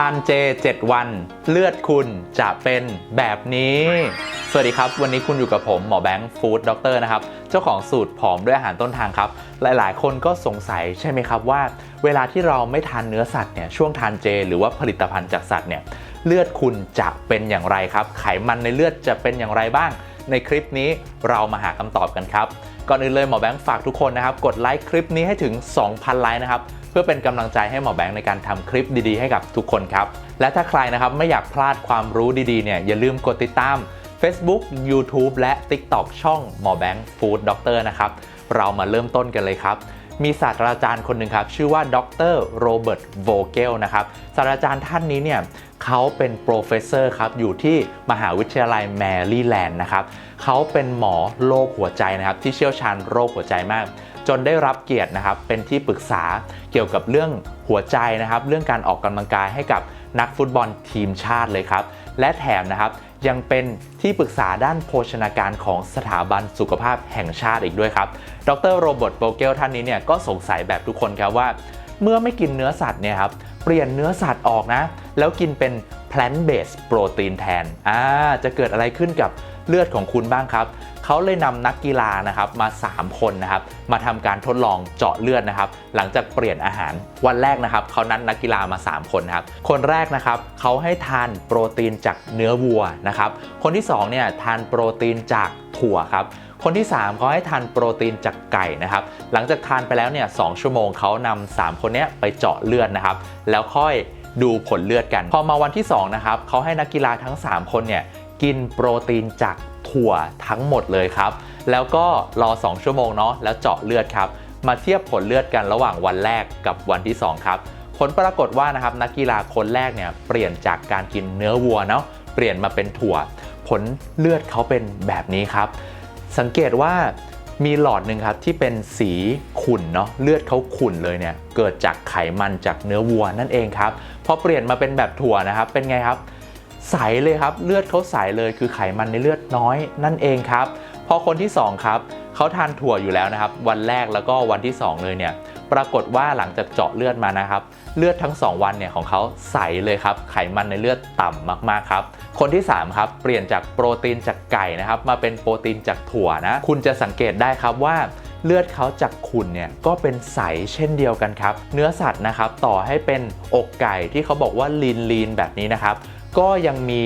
ทานเจ 7 วัน เลือดคุณจะเป็นแบบนี้ สวัสดีครับ วันนี้คุณอยู่กับผมหมอแบงค์ฟู้ดด็อกเตอร์นะครับ เจ้าของสูตรผอมด้วยอาหารต้นทางครับ หลายๆ คนก็สงสัยใช่ไหมครับว่า เวลาที่เราไม่ทานเนื้อสัตว์เนี่ยช่วงทานเจ หรือว่าผลิตภัณฑ์จากสัตว์เนี่ยเลือดคุณจะเป็นอย่างไรครับ ไขมันในเลือดจะเป็นอย่างไรบ้าง ในคลิปนี้เรามาหาคำตอบกันครับ ก่อนอื่นเลยหมอแบงค์ฝากทุกคนนะครับ กดไลค์คลิปนี้ให้ถึง 2,000 ไลค์นะครับ เพื่อเป็นกำลังใจให้หมอแบงค์ในการทำคลิปดีๆ ให้กับทุกคนครับ และถ้าใครนะครับไม่อยากพลาดความรู้ดีๆ เนี่ยอย่าลืมกดติดตาม Facebook YouTube และ TikTok ช่องหมอแบงค์ฟู้ดด็อกเตอร์นะครับ เรามาเริ่มต้นกันเลยครับ มีศาสตราจารย์คนหนึ่งครับ ชื่อว่าดรโรเบิร์ตโวเกลนะครับศาสตราจารย์ท่านนี้เนี่ยเขาเป็นโปรเฟสเซอร์ครับ อยู่ที่มหาวิทยาลัยแมรี่แลนด์นะครับเขาเป็นหมอโรคหัวใจนะครับ ที่เชี่ยวชาญโรคหัวใจมาก จนได้รับเกียรตินะครับ เป็นที่ปรึกษาเกี่ยวกับเรื่องหัวใจนะครับ เรื่องการออกกำลังกายให้กับนักฟุตบอลทีมชาติเลยครับ และแถมนะครับ ยังเป็นที่ปรึกษาด้านโภชนาการของสถาบันสุขภาพแห่งชาติอีกด้วยครับ ดรโรเบิร์ตโบเกลท่านนี้เนี่ยก็สงสัยแบบทุกคนครับว่า เมื่อไม่กินเนื้อสัตว์เนี่ยครับเปลี่ยนเนื้อสัตว์ออกนะ แล้วกินเป็น plant based protein แทนอ่าจะเกิดอะไรขึ้นกับเลือดของคุณบ้างครับ เขาเลยนำนักกีฬานะครับมา 3 คนนะครับมาทำการทดลองเจาะเลือดนะครับ หลังจากเปลี่ยนอาหารวันแรกนะครับเขานัดนักกีฬามา 3 คนนะครับ คนแรกนะครับเขาให้ทานโปรตีนจากเนื้อวัวนะครับ คนที่2เนี่ยทานโปรตีนจากถั่วครับคนที่3เขาให้ทานโปรตีนจากไก่นะครับ หลังจากทานไปแล้วเนี่ยสชั่วโมงเขานำ3คนนี้ไปเจาะเลือดนะครับ แล้วค่อยดูผลเลือดกัน พอมาวันที่2นะครับเขาให้นักกีฬาทั้ง 3 คนเนี่ยกินโปรตีนจาก ถั่วทั้งหมดเลยครับ แล้วก็รอ 2 ชั่วโมงเนาะแล้วเจาะเลือดครับ มาเทียบผลเลือดกันระหว่างวันแรกกับวันที่ 2 ครับ ผลปรากฏว่านะครับนักกีฬาคนแรกเนี่ยเปลี่ยนจากการกินเนื้อวัวเนาะเปลี่ยนมาเป็นถั่ว ผลเลือดเขาเป็นแบบนี้ครับ สังเกตว่ามีหลอดหนึ่งครับที่เป็นสีขุ่นเนาะเลือดเขาขุ่นเลยเนี่ยเกิดจากไขมันจากเนื้อวัวนั่นเองครับพอเปลี่ยนมาเป็นแบบถั่วนะครับเป็นไงครับ ใสเลยครับ เลือดเขาใสเลยคือไขมันในเลือดน้อยนั่นเองครับ พอคนที่ 2 ครับเขาทานถั่วอยู่แล้วนะครับ วันแรกแล้วก็วันที่ 2 เลยเนี่ยปรากฏว่าหลังจากเจาะเลือดมานะครับ เลือดทั้ง 2 วันเนี่ยของเขาใสเลยครับ ไขมันในเลือดต่ำมากๆครับ คนที่ 3 ครับ เปลี่ยนจากโปรตีนจากไก่นะครับ มาเป็นโปรตีนจากถั่วนะ คุณจะสังเกตได้ครับว่าเลือดเขาจากขุ่นเนี่ยก็เป็นใสเช่นเดียวกันครับ เนื้อสัตว์นะครับต่อให้เป็นอกไก่ที่เขาบอกว่าลีนลีนแบบนี้นะครับ ก็ยังมี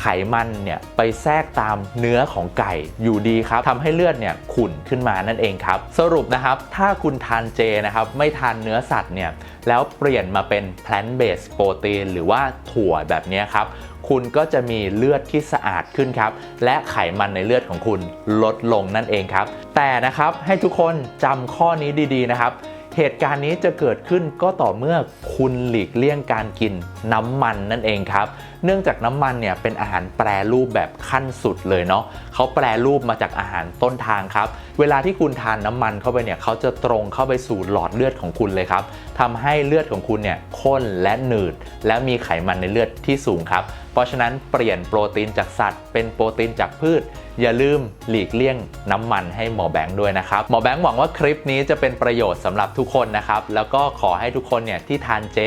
ไขมันเนี่ยไปแทรกตามเนื้อของไก่อยู่ดีครับทำให้เลือดเนี่ยขุ่นขึ้นมานั่นเองครับ สรุปนะครับถ้าคุณทานเจนะครับไม่ทานเนื้อสัตว์เนี่ยแล้วเปลี่ยนมาเป็น plant based protein หรือว่าถั่วแบบนี้ครับคุณก็จะมีเลือดที่สะอาดขึ้นครับ และไขมันในเลือดของคุณลดลงนั่นเองครับ แต่นะครับให้ทุกคนจำข้อนี้ดีๆนะครับ เหตุการณ์นี้จะเกิดขึ้นก็ต่อเมื่อคุณหลีกเลี่ยงการกินน้ำมันนั่นเองครับ เนื่องจากน้ำมันเนี่ยเป็นอาหารแปรรูปแบบขั้นสุดเลยเนาะเขาแปรรูปมาจากอาหารต้นทางครับ เวลาที่คุณทานน้ำมันเข้าไปเนี่ยเขาจะตรงเข้าไปสู่หลอดเลือดของคุณเลยครับทำให้เลือดของคุณเนี่ยข้นและหนืด และมีไขมันในเลือดที่สูงครับ เพราะฉะนั้นเปลี่ยนโปรตีนจากสัตว์ เป็นโปรตีนจากพืช อย่าลืมหลีกเลี่ยงน้ำมันให้หมอแบงค์ด้วยนะครับ หมอแบงค์หวังว่าคลิปนี้จะเป็นประโยชน์สำหรับทุกคนนะครับ แล้วก็ขอให้ทุกคนเนี่ยที่ทานเจ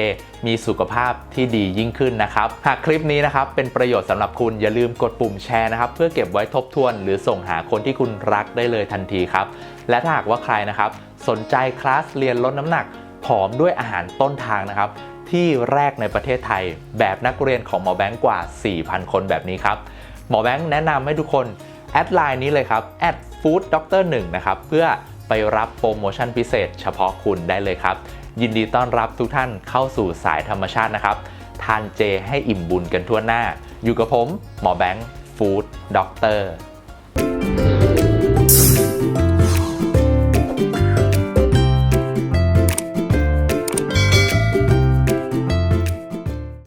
มีสุขภาพที่ดียิ่งขึ้นนะครับ หากคลิปนี้นะครับเป็นประโยชน์สำหรับคุณอย่าลืมกดปุ่มแชร์นะครับเพื่อเก็บไว้ทบทวน หรือส่งหาคนที่คุณรักได้เลยทันทีครับ และถ้าหากว่าใครนะครับสนใจคลาสเรียนลดน้ำหนักผอมด้วยอาหารต้นทางนะครับที่แรกในประเทศไทย แบบนักเรียนของหมอแบงค์กว่า 4,000 คนแบบนี้ครับหมอแบงค์แนะนำให้ทุกคนแอดไลน์นี้เลยครับแอดฟู้ดด็อกเตอร์หนึ่งนะครับเพื่อไปรับโปรโมชั่นพิเศษเฉพาะคุณได้เลยครับ ยินดีต้อนรับทุกท่านเข้าสู่สายธรรมชาตินะครับ ทานเจให้อิ่มบุญกันทั่วหน้า อยู่กับผม หมอแบงค์ฟู้ดด็อกเตอร์